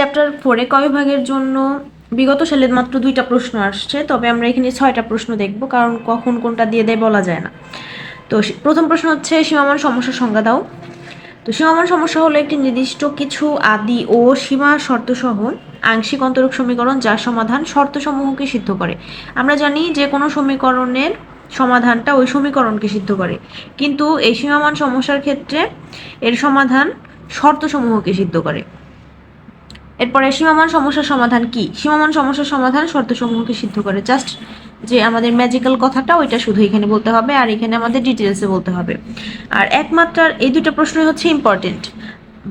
Chapter ফোরে কয় বিভাগের জন্য বিগত সালে মাত্র দুইটা প্রশ্ন আসছে, তবে আমরা এখানে ছয়টা প্রশ্ন দেখব, কারণ কখন কোনটা দিয়ে দেয় বলা যায় না। তো প্রথম প্রশ্ন হচ্ছে, সীমামান সমস্যার সংজ্ঞা দাও। তো সীমামান সমস্যা হলো একটি নির্দিষ্ট কিছু আদি ও সীমা শর্ত সহ আংশিক অন্তরক সমীকরণ যার সমাধান শর্তসমূহকে সিদ্ধ করে। আমরা জানি যে কোনো সমীকরণের সমাধানটা ওই সমীকরণকে সিদ্ধ করে, কিন্তু এই সীমামান সমস্যার ক্ষেত্রে এর সমাধান শর্তসমূহকে সিদ্ধ করে। এরপরে সীমামান সমস্যার সমাধান কি? সীমামান সমস্যার সমাধান শর্তসমূহকে সিদ্ধ করে। জাস্ট যে আমাদের ম্যাজিক্যাল কথাটা, ওইটা শুধু এখানে বলতে হবে আর এখানে আমাদের ডিটেলসে বলতে হবে। আর একমাত্রার এই দুটো প্রশ্নই হচ্ছে ইম্পর্টেন্ট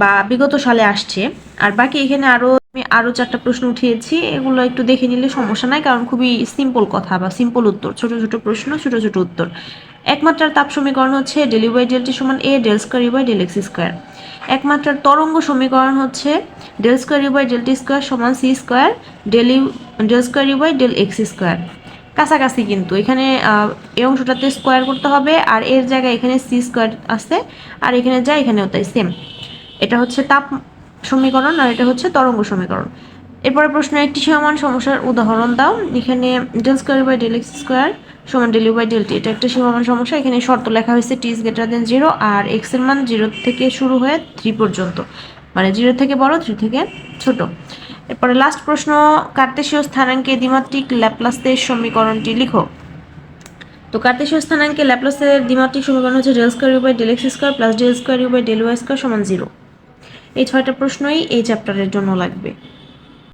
বা বিগত সালে আসছে। আর বাকি এখানে আরও আমি আরও চারটা প্রশ্ন উঠিয়েছি, এগুলো একটু দেখে নিলে সমস্যা নাই, কারণ খুবই সিম্পল কথা বা সিম্পল উত্তর, ছোট ছোট প্রশ্ন, ছোট ছোট উত্তর। একমাত্রার তাপ সমীকরণ হচ্ছে ডেল বাই ডেলটি সমান a del square u by del x square একমাত্রার তরঙ্গ সমীকরণ হচ্ছে del square u by del t square সমান c square del del square u by del x square কাছাকাছি কিন্তু, এখানে এই অংশটাতে স্কোয়ার করতে হবে, আর এর জায়গায় এখানে সি স্কোয়ার আছে, আর এখানে যা এখানেও তাই সেম এটা হচ্ছে তাপ সমীকরণ আর এটা হচ্ছে তরঙ্গ সমীকরণ। এরপরে প্রশ্ন, একটি সমান সমস্যার উদাহরণ দাও। এখানে del square by del x square সমান ডেল বাই ডেল টি এটা একটা সীমামান সমস্যা। এখানে শর্ত লেখা হয়েছে t is greater than zero আর এক্সের মান জিরো থেকে শুরু হয়ে থ্রি পর্যন্ত। মানে জিরো থেকে বড় থ্রি থেকে ছোট। এরপরে লাস্ট প্রশ্ন কার্তেশীয় স্থানাঙ্কে দ্বিমাত্রিক ল্যাপ্লাসের সমীকরণটি লিখো। তো কার্তেশীয় স্থানাঙ্কে ল্যাপ্লাসের দ্বিমাত্রিক সমীকরণ হচ্ছে del square by del x square plus del square by del y square সমান জিরো এই ছয়টা প্রশ্নই এই চ্যাপ্টারের জন্য লাগবে।